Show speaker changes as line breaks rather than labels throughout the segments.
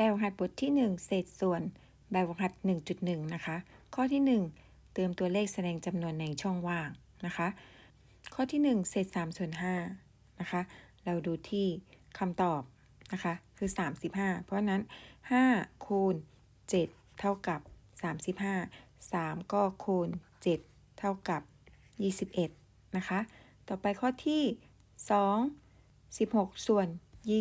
แบบฝึกหัดบทที่ 1 เศษส่วน แบบฝึกหัด 1.1 นะคะ ข้อที่ 1 เติมตัวเลขแสดงจำนวนในช่องว่างนะคะ ข้อที่ 1 เศษ3ส่วน5นะคะ เราดูที่คำตอบนะคะ คือ 35 เพราะฉะนั้น 5 คูณ 7 เท่ากับ 35 3 ก็คูณ 7 เท่ากับ 21 นะคะ ต่อไปข้อที่ 2 16 ส่วน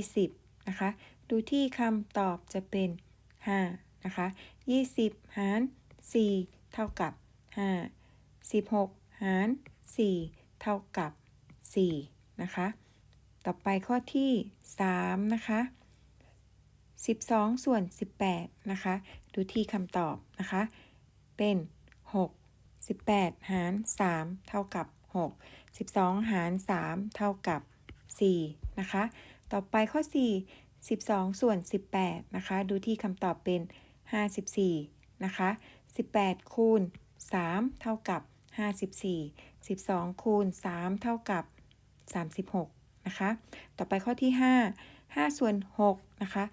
20 นะคะ ดูที่คำตอบจะเป็น 5 นะคะ 20 หาร 4 เท่ากับ 5 16 หาร 4 เท่ากับ 4 นะคะ ต่อไปข้อที่ 3 นะคะ 12 ส่วน 18 นะคะ ดูที่คำตอบนะคะ เป็น 6 18 หาร 3 เท่ากับ 6 12 หาร 3 เท่ากับ 4 นะคะ ต่อไปข้อ 4 12 ส่วน 18 นะคะ ดูที่คำตอบเป็น 54 นะคะ 18 คูณ 3 เท่ากับ 54 12 คูณ 3 เท่ากับ 36 นะคะ ต่อไปข้อที่ 5 5 ส่วน 6 นะคะ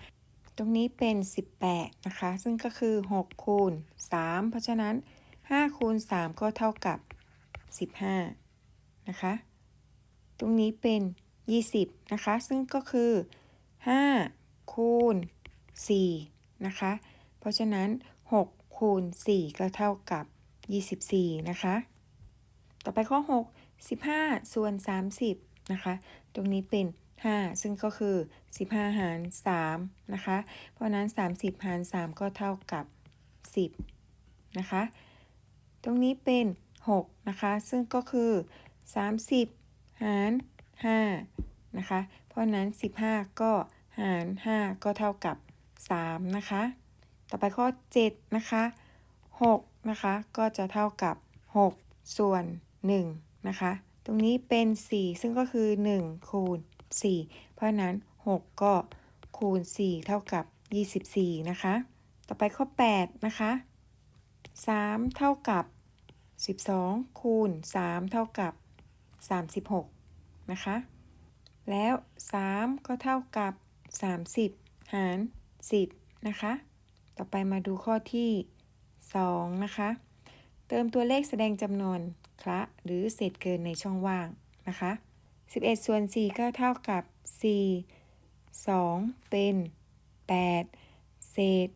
ตรงนี้เป็น 18 นะคะ ซึ่งก็คือ 6 คูณ 3 เพราะฉะนั้น 5 คูณ 3 ก็เท่ากับ 15 นะคะ ตรงนี้เป็น 20 นะคะ ซึ่งก็คือ 5 คูณ 4 นะคะ เพราะฉะนั้น 6 คูณ 4 ก็เท่ากับ 24 นะคะ ต่อไปข้อ 6 15 ส่วน 30 นะคะ ตรงนี้เป็น 5 ซึ่งก็คือ 15 หาร 3 นะคะ เพราะนั้น 30 หาร 3 ก็เท่ากับ 10 นะคะ ตรงนี้เป็น 6 นะคะ ซึ่งก็คือ 30 หาร 5 นะคะ เพราะนั้น 15 ก็ หาร 5 ก็เท่ากับ 3 นะคะ ต่อไปข้อ 7 นะคะ 6 นะคะ ก็จะเท่ากับ 6 ส่วน 1 นะคะ ตรงนี้เป็น 4 ซึ่งก็คือ 1 คูณ 4 เพราะนั้น 6 ก็คูณ 4 เท่ากับ 24 นะคะ ต่อไปข้อ 8 นะคะ 3 เท่ากับ 12 คูณ 3 เท่ากับ 36 นะคะ แล้ว 3 ก็เท่ากับ 30 หาร 10 นะคะ ต่อไปมาดูข้อที่ 2 นะคะ เติมตัวเลขแสดงจำนวนคละหรือเศษเกินในช่องว่างนะคะ 11 ส่วน 4 ก็เท่ากับ 4 2 เป็น 8 เศษ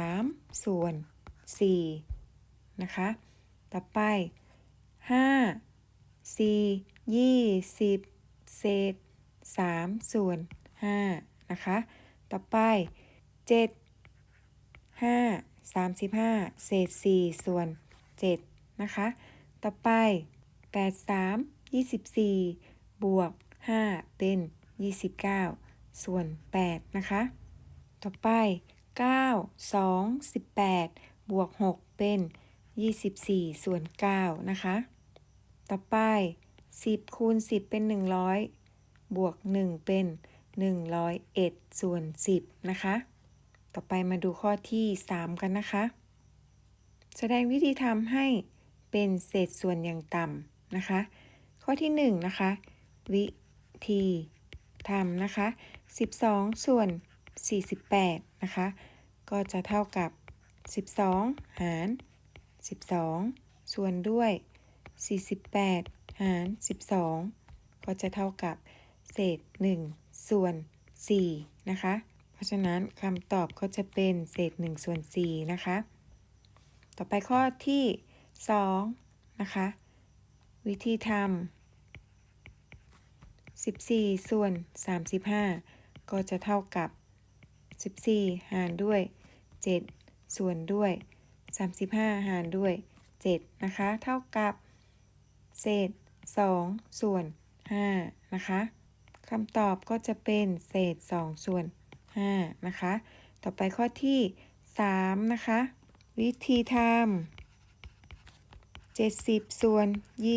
3 ส่วน 4 นะคะ ต่อไป 5 4 20 เศษ 3 ส่วน 5 นะคะ ต่อไป 7 5 35 เศษ 4 ส่วน 7 นะคะ ต่อไป 8 3 24 บวก 5 เป็น 29 ส่วน 8 นะคะ ต่อไป 9 2 18 บวก 6 เป็น 24 ส่วน 9 นะคะ ต่อไป 10 คูณ 10 เป็น 100 บวก 1 เป็น 101ส่วน10 นะคะ ต่อไปมาดูข้อที่ 3 กันนะคะ แสดงวิธีทำให้เป็นเศษส่วนอย่างต่ำนะคะ ข้อที่ 1 นะคะ วิธีทำนะคะ 12 ส่วน 48 นะคะ ก็จะเท่ากับ 12 หาร 12 ส่วนด้วย 48 หาร 12 ก็จะเท่ากับเศษ 1 ส่วน4นะคะ เพราะฉะนั้นคำตอบก็จะเป็นเศษ1ส่วน4นะคะ ต่อไปข้อที่2นะคะ วิธีทำ14 ส่วน 35 ก็จะเท่ากับ 14 หารด้วย 7 ส่วนด้วย 35 หารด้วย 7 นะคะ เท่ากับ เศษ 2 ส่วน 5 นะคะ คำตอบก็จะเป็นเศษ 2 ส่วน 5 นะคะ ต่อไปข้อที่ 3 นะคะ วิธีทำ70 ส่วน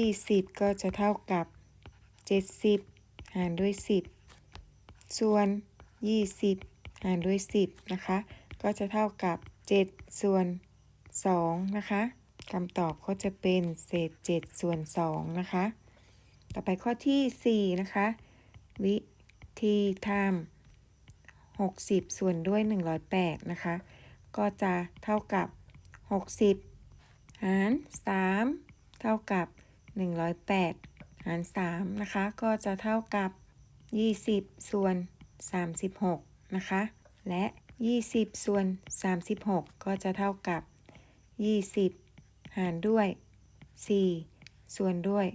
20 ก็จะเท่ากับ 70 หารด้วย 10 ส่วน 20 หารด้วย 10 นะคะ ก็จะเท่ากับ 7 ส่วน 2 นะคะคำตอบก็จะเป็นเศษ 7 ส่วน 2 นะคะ ต่อไปข้อที่ 4 นะคะ วิธีทำ60 ส่วนด้วย 108 นะคะ ก็จะเท่ากับ 60 หาร 3 เท่ากับ 108 หาร 3 นะคะ ก็จะเท่ากับ 20 ส่วน 36 นะคะ และ 20 ส่วน 36 ก็จะเท่ากับ 20 หารด้วย 4 ส่วนด้วย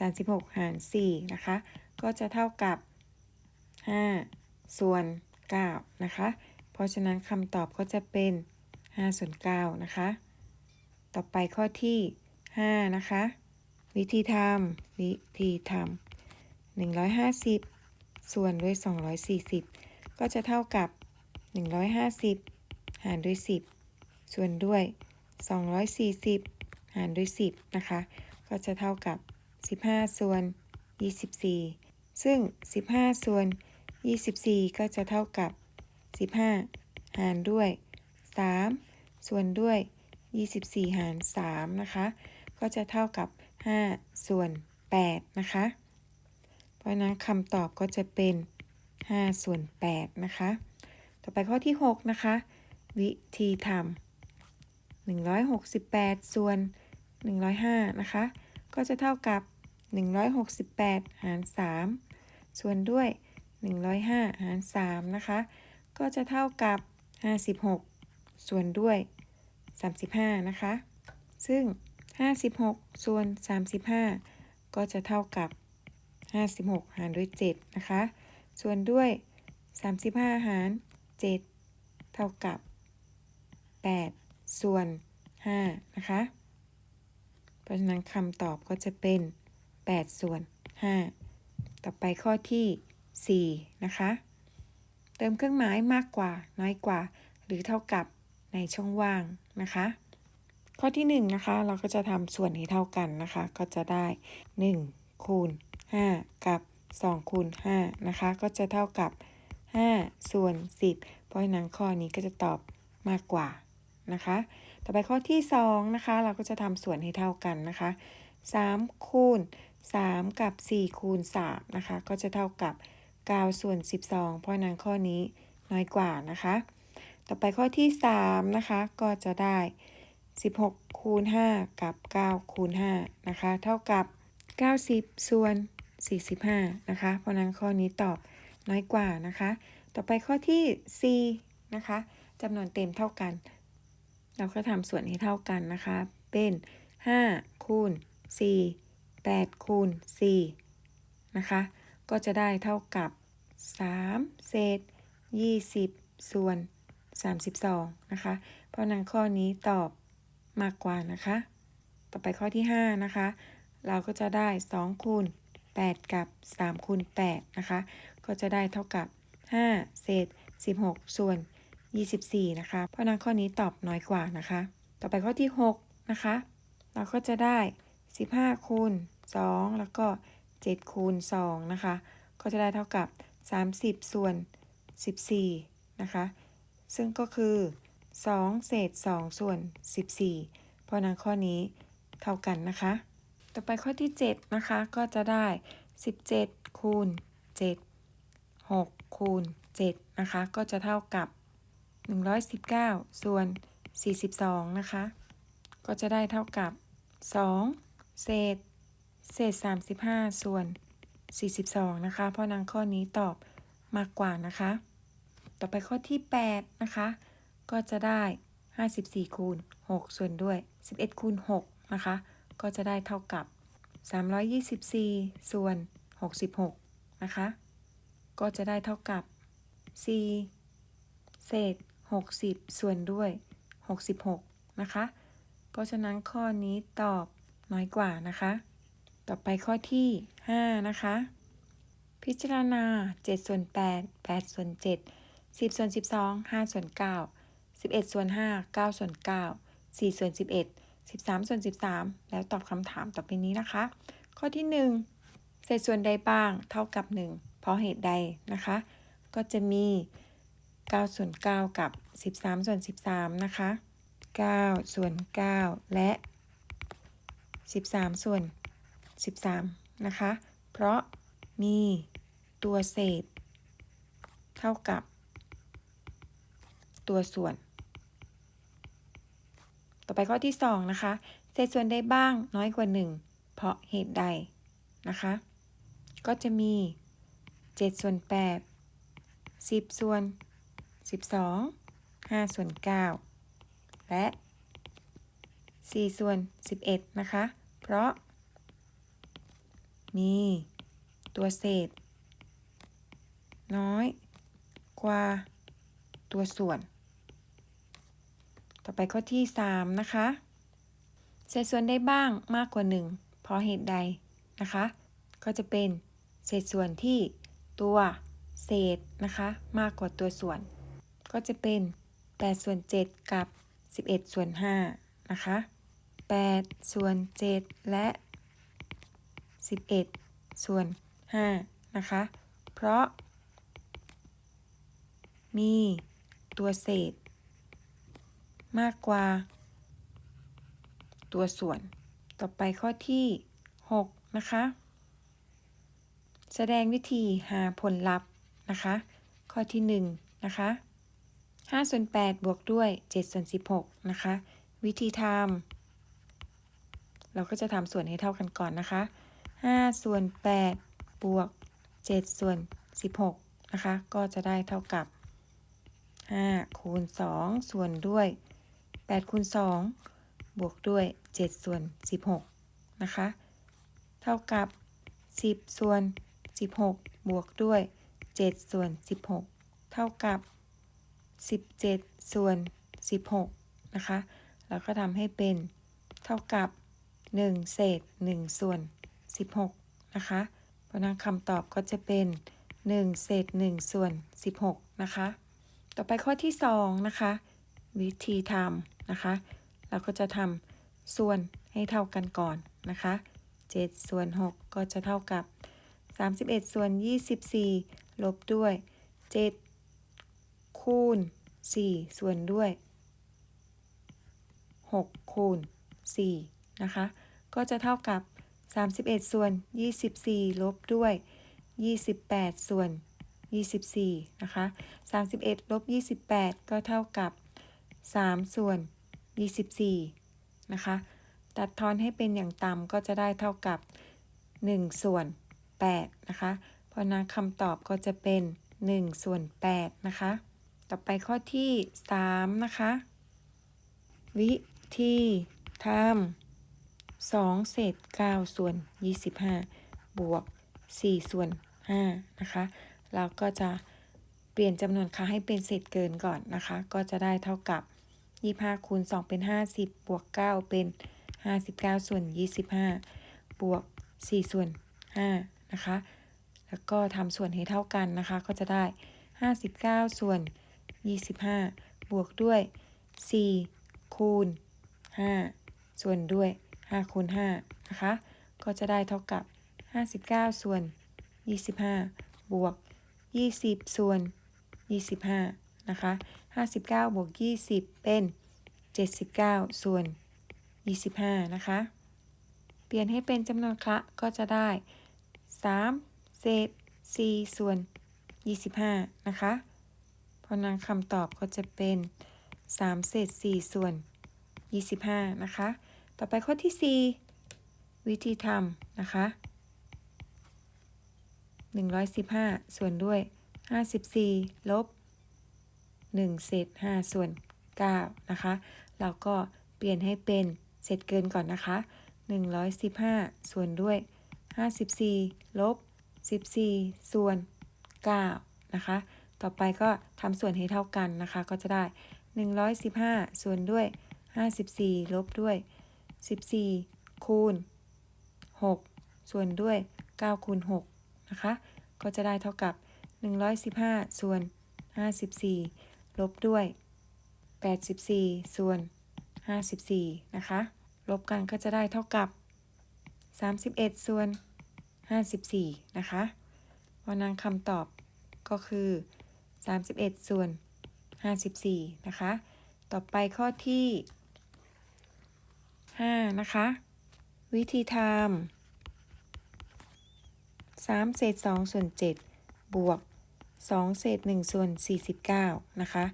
36 หาร 4 นะคะ ก็จะเท่ากับ 5 ส่วน 9 นะคะ เพราะฉะนั้นคำตอบก็จะเป็น 5 ส่วน 9 นะคะ ต่อไปข้อที่ 5 นะคะ วิธีทำวิธีทำ150 ส่วนด้วย 240 ก็จะเท่ากับ 150 หารด้วย 10 ส่วนด้วย 240 หารด้วย 10 นะคะ ก็จะเท่ากับ 15 ส่วน 24 ซึ่ง 15 ส่วน 24 ก็จะเท่ากับ 15 หารด้วย 3 ส่วนด้วย 24 หาร 3 นะคะ ก็จะเท่ากับ 5 ส่วน 8 นะคะ เพราะนั้นคำตอบก็จะเป็น 5 ส่วน 8 นะคะ ต่อไปข้อที่ 6 นะคะ วิธีทำ168 ส่วน 105 นะคะ ก็จะเท่ากับ 168 หาร 3 ส่วนด้วย 105 หาร 3 นะคะ ก็จะเท่ากับ 56 ส่วนด้วย 35 นะคะ ซึ่ง 56 ส่วน 35 ก็จะเท่ากับ 56 หารด้วย 7 นะคะ ส่วนด้วย 35 หาร 7 เท่ากับ 8 ส่วน 5 นะคะ เพราะฉะนั้นคำตอบก็จะเป็น 8 ส่วน 5 ต่อไปข้อที่ 4 นะคะ เติมเครื่องหมายมากกว่า น้อยกว่า หรือเท่ากับในช่องว่างนะคะ ข้อที่ 1 นะคะ เราก็จะทำส่วนให้เท่ากันนะคะ ก็จะได้ 1 คูณ 5 กับ 2 คูณ 5 นะคะ ก็จะเท่ากับ 5 ส่วน 10 เพราะฉะนั้นข้อนี้ก็จะตอบมากกว่านะคะ ต่อไปข้อที่ 2 นะคะ เราก็จะทำส่วนให้เท่ากันนะคะ 3 คูณ 3 กับ 4 คูณ 3 นะคะ ก็จะเท่ากับ 9 ส่วน 12 เพราะนั้นข้อนี้น้อยกว่านะคะ ต่อไปข้อที่ 3 นะคะ ก็จะได้ 16 คูณ 5 กับ 9 คูณ 5 นะคะ เท่ากับ 90 ส่วน 45 นะคะ เพราะฉะนั้นข้อนี้ตอบน้อยกว่านะคะ ต่อไปข้อที่ 4 นะคะจำนวนเต็มเท่ากัน เราก็ทำส่วนให้เท่ากันนะคะ เป็น 5 คูณ 4 8 คูณ 4 นะคะ ก็จะได้เท่ากับ 3 เศษ 20 ส่วน 32 นะคะ เพราะนั้นข้อนี้ตอบมากกว่านะคะ ต่อไปข้อที่ 5 นะคะ เราก็จะได้ 2 คูณ 8 กับ 3 คูณ 8 นะคะ ก็จะได้เท่ากับ 5 เศษ 16 ส่วน 24 นะคะ เพราะนั้นข้อนี้ตอบน้อยกว่านะคะ ต่อไปข้อที่ 6 นะคะ เราก็จะได้ 15 คูณ 2 แล้วก็ 7 คูณ 2 นะคะ ก็จะได้เท่ากับ 30 ส่วน 14 นะคะ ซึ่งก็คือ 2 เศษ 2 ส่วน 14 เพราะนั้นข้อนี้เท่ากันนะคะ ต่อไปข้อที่ 7 นะคะ ก็จะได้ 17 คูณ 7 6 คูณ 7 นะคะ ก็จะเท่ากับ 119 ส่วน 42 นะคะ ก็จะได้เท่ากับ 2 เศษ เศษ 35 ส่วน 42 นะคะ เพราะนั้นข้อนี้ตอบมากกว่านะคะ ต่อไปข้อที่ 8 นะคะ ก็จะได้ 54 คูณ 6 ส่วนด้วย 11 คูณ 6 นะคะ ก็จะได้เท่ากับ 324 ส่วน 66 นะคะ ก็จะได้เท่ากับ4เศษ 60 ส่วนด้วย 66 นะคะ เพราะฉะนั้นข้อนี้ตอบ น้อยกว่านะคะ ต่อไปข้อที่ 5 นะคะ พิจารณา 7 ส่วน 8 8 ส่วน 7 10 ส่วน 12 5 ส่วน 9 11 ส่วน 5 9 ส่วน 9 4 ส่วน 11 13 ส่วน 13 แล้วตอบคำถามต่อไปนี้นะคะ ข้อที่ 1 เศษส่วนใดบ้างเท่ากับ 1 เพราะเหตุใดนะคะ ก็จะมี 9 ส่วน 9 กับ 13 ส่วน 13 นะคะ 9 ส่วน 9 และ 13 ส่วน 13 นะคะ เพราะมีตัวเศษ เท่ากับ ตัวส่วน ต่อไปข้อที่ 2 นะคะ เศษส่วนใดบ้างน้อยกว่า 1 เพราะเหตุใดนะคะ ก็จะมี 7 ส่วน 8 10 ส่วน 12 5 ส่วน 9 และ 4 ส่วน 11 นะคะ เพราะ มี ตัวเศษ น้อย กว่า ตัวส่วน ต่อไปข้อที่ 3 นะคะ เศษส่วนได้บ้างมากกว่า 1 เพราะเหตุใดนะคะ ก็จะเป็นเศษส่วนที่ตัวเศษนะคะมากกว่าตัวส่วน ก็จะเป็น8ส่วน7กับ 11ส่วน5นะคะ 8 ส่วน 7 และ 11 ส่วน 5 นะคะ เพราะ มีตัวเศษ มากกว่า ตัวส่วน ต่อไปข้อที่ 6 นะคะ แสดงวิธีหาผลลัพธ์นะคะ ข้อที่ 1 นะคะ5ส่วน8บวกด้วย7ส่วน16 นะคะ วิธีทำ เราก็จะทำส่วนให้เท่ากันก่อนนะคะ 5 ส่วน 8 บวก 7 ส่วน 16 นะคะ ก็จะได้เท่ากับ 5 คูณ 2 ส่วนด้วย 8 คูณ 2 บวกด้วย 7 ส่วน 16 นะคะ เท่ากับ 10 ส่วน 16 บวกด้วย 7 ส่วน 16 เท่ากับ 17 ส่วน 16 นะคะ แล้วก็ทำให้เป็นเท่ากับ 1 เศษ 1 ส่วน 16 นะคะ เพราะนั้นคำตอบก็จะเป็น 1 เศษ 1 ส่วน 16 นะคะ ต่อไปข้อที่ 2 นะคะ วิธีทำนะคะ เราก็จะทำส่วนให้เท่ากันก่อนนะคะ 7 ส่วน 6 ก็จะเท่ากับ 31 ส่วน 24 ลบด้วย 7 คูณ 4 ส่วนด้วย 6 คูณ 4 นะคะ ก็จะเท่ากับ 31 ส่วน 24 ลบด้วย 28 ส่วน 24 นะคะ 31 ลบ 28 ก็เท่ากับ 3 ส่วน 24 นะคะ ตัดทอนให้เป็นอย่างต่ำก็จะได้เท่ากับ 1 ส่วน 8 นะคะ เพราะนั้นคำตอบก็จะเป็น 1 ส่วน 8 นะคะ ต่อไปข้อที่ 3 นะคะ วิธีทำ 2 เศษ 9 ส่วน 25 บวก 4 ส่วน 5 นะคะ เราก็จะเปลี่ยนจำนวนค่าให้เป็นเศษเกินก่อนนะคะ ก็จะได้เท่ากับ 25คูณ2เป็น 50 บวก 9 เป็น 59 ส่วน 25 บวก 4 ส่วน 5 นะคะ แล้วก็ทำส่วนให้เท่ากันนะคะ ก็จะได้ 59 ส่วน 25 บวกด้วย 4 คูณ 5 ส่วนด้วย 5คูณ5นะคะ ก็จะได้เท่ากับ 59 ส่วน 25 บวก 20 ส่วน 25 นะคะ 59 บวก 20 เป็น 79 ส่วน 25 นะคะ เปลี่ยนให้เป็นจำนวนคละก็จะได้ 3 เศษ 4 ส่วน 25 นะคะ เพราะนั้นคำตอบก็จะเป็น 3 เศษ 4 ส่วน 25 นะคะ ต่อไปข้อที่ 4 วิธีทำนะคะ 115 ส่วนด้วย 54 ลบ 1 เศษ 5 ส่วน 9 นะคะ เราก็เปลี่ยนให้เป็นเศษเกินก่อนนะคะ 115 ส่วนด้วย 54 ลบ 14 ส่วน 9 นะคะ ต่อไปก็ทำส่วนให้เท่ากันนะคะ ก็จะได้ 115 ส่วนด้วย 54 ลบด้วย 14 คูณ 6 ส่วนด้วย 9 คูณ 6 นะคะ ก็จะได้เท่ากับ 115 ส่วน 54 ลบด้วย 84 ส่วน 54 นะคะ ลบกันก็จะได้เท่ากับ 31 ส่วน 54 นะคะเพราะนั้นคำตอบก็คือ 31 ส่วน 54 นะคะ ต่อไปข้อที่ 5 นะคะ วิธีทำ3เศษ2ส่วน7บวก 2 เศษ1ส่วน49 นะคะ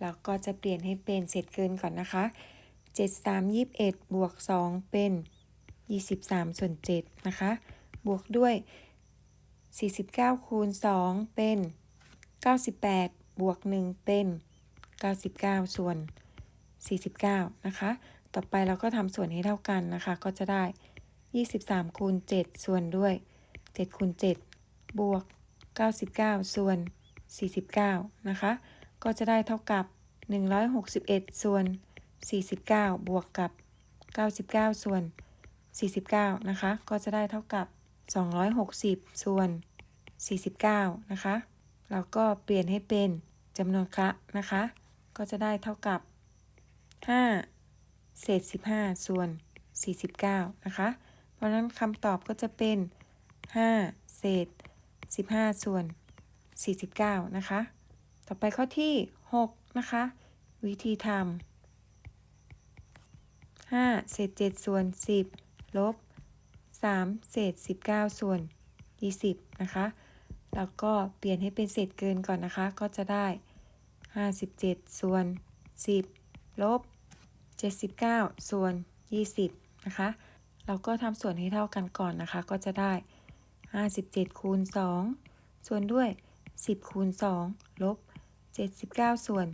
เราก็จะเปลี่ยนให้เป็นเศษเกินก่อนนะคะ 7 3 21 บวก 2 เป็น 23 ส่วน 7 นะคะ บวกด้วย 49 คูณ 2 เป็น 98 บวก 1 เป็น 99 ส่วน 49 นะคะ ต่อไปเราก็ทำส่วนให้เท่ากันนะคะ ก็จะได้ 23คูณ7ส่วนด้วย7คูณ7บวก 99 ส่วน 49 นะคะ ก็จะได้เท่ากับ 161 ส่วน 49 บวกกับ 99 ส่วน 49 นะคะ ก็จะได้เท่ากับ 260 ส่วน 49 นะคะเราก็เปลี่ยนให้เป็นจำนวนคะนะคะ ก็จะได้เท่ากับ 5 เศษ 15 ส่วน 49 นะคะ เพราะนั้นคำตอบก็จะเป็น 5 เศษ 15 ส่วน 49 นะคะ ต่อไปข้อที่ 6 นะคะ วิธีทำ5เศษ7ส่วน 10 ลบ 3 เศษ 19 ส่วน 20 นะคะ แล้วก็เปลี่ยนให้เป็นเศษเกินก่อนนะคะ ก็จะได้ 57 ส่วน 10 ลบ 79 ส่วน 20 นะคะ เราก็ทำส่วนให้เท่ากันก่อนนะคะ ก็จะได้ 57 คูณ 2 ส่วนด้วย 10 คูณ 2 ลบ 79 ส่วน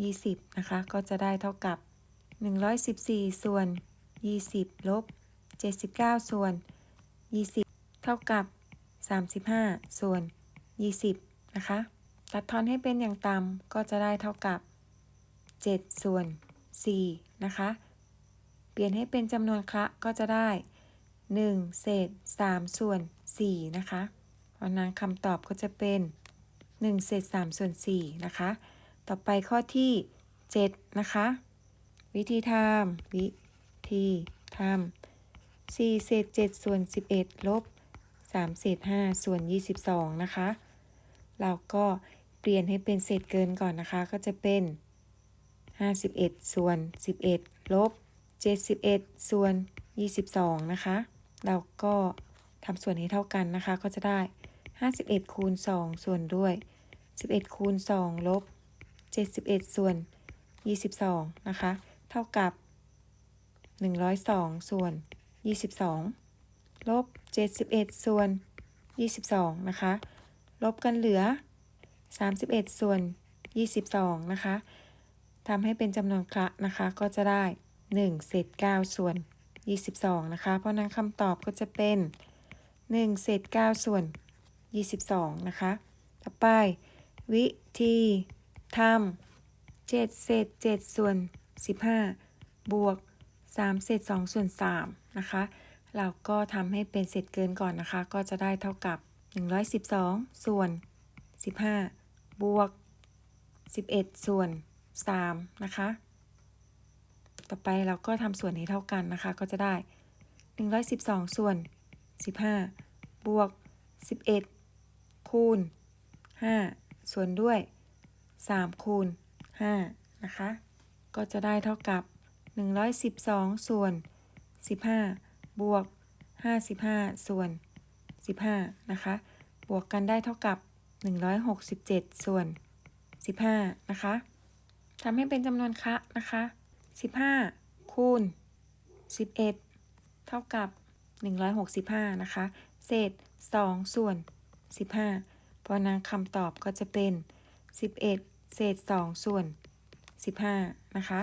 20 นะคะ ก็จะได้เท่ากับ 114 ส่วน 20 ลบ 79 ส่วน 20 เท่ากับ 35 ส่วน 20 นะคะ ตัดทอนให้เป็นอย่างต่ำก็จะได้เท่ากับ 7 ส่วน 4 นะคะ เปลี่ยนให้เป็นจำนวนคละก็จะได้ 1 เศษ 3 ส่วน 4 นะคะเพราะนั้นคำตอบก็จะเป็น 1 เศษ 3 ส่วน 4 นะคะ ต่อไปข้อที่ 7 นะคะ วิธีทำวิธีทำ4เศษ 7 ส่วน 11 ลบ 3 เศษ 5 ส่วน 22 นะคะ เราก็เปลี่ยนให้เป็นเศษเกินก่อนนะคะ ก็จะเป็น 51 ส่วน 11 ลบ 71 ส่วน 22 นะคะ เราก็ทำส่วนให้เท่ากันนะคะ ก็จะได้ 51 คูณ 2 ส่วนด้วย 11 คูณ 2 ลบ 71 ส่วน 22 นะคะ เท่ากับ 102 ส่วน 22 ลบ 71 ส่วน 22 นะคะ ลบกันเหลือ 31 ส่วน 22 นะคะ ทำให้เป็นจำนวนคละนะคะ ก็จะได้ 1 เศษ 9 ส่วน 22 นะคะ เพราะนั้นคำตอบก็จะเป็น 1 เศษ 9 ส่วน 22 นะคะ ต่อไป วิธีทำ7เศษ 7 ส่วน 15 บวก 3 เศษ 2 ส่วน 3 นะคะ เราก็ทำให้เป็นเศษเกินก่อนนะคะ ก็จะได้เท่ากับ 112 ส่วน 15 บวก 11 ส่วน 3 นะคะ ต่อไปเราก็ทำส่วนให้เท่ากันนะคะ ก็จะได้ 112 ส่วน 15 บวก 11 คูณ 5 ส่วนด้วย 3 คูณ 5 นะคะ ก็จะได้เท่ากับ 112 ส่วน 15 บวก 55 ส่วน 15 นะคะ บวกกันได้เท่ากับ 167 ส่วน 15 นะคะ ทำให้เป็นจำนวนคะนะคะ15คูณ11เท่ากับ165นะคะ เศษ2ส่วน15เพราะนั้นคำตอบก็จะเป็น11เศษ2ส่วน15นะคะ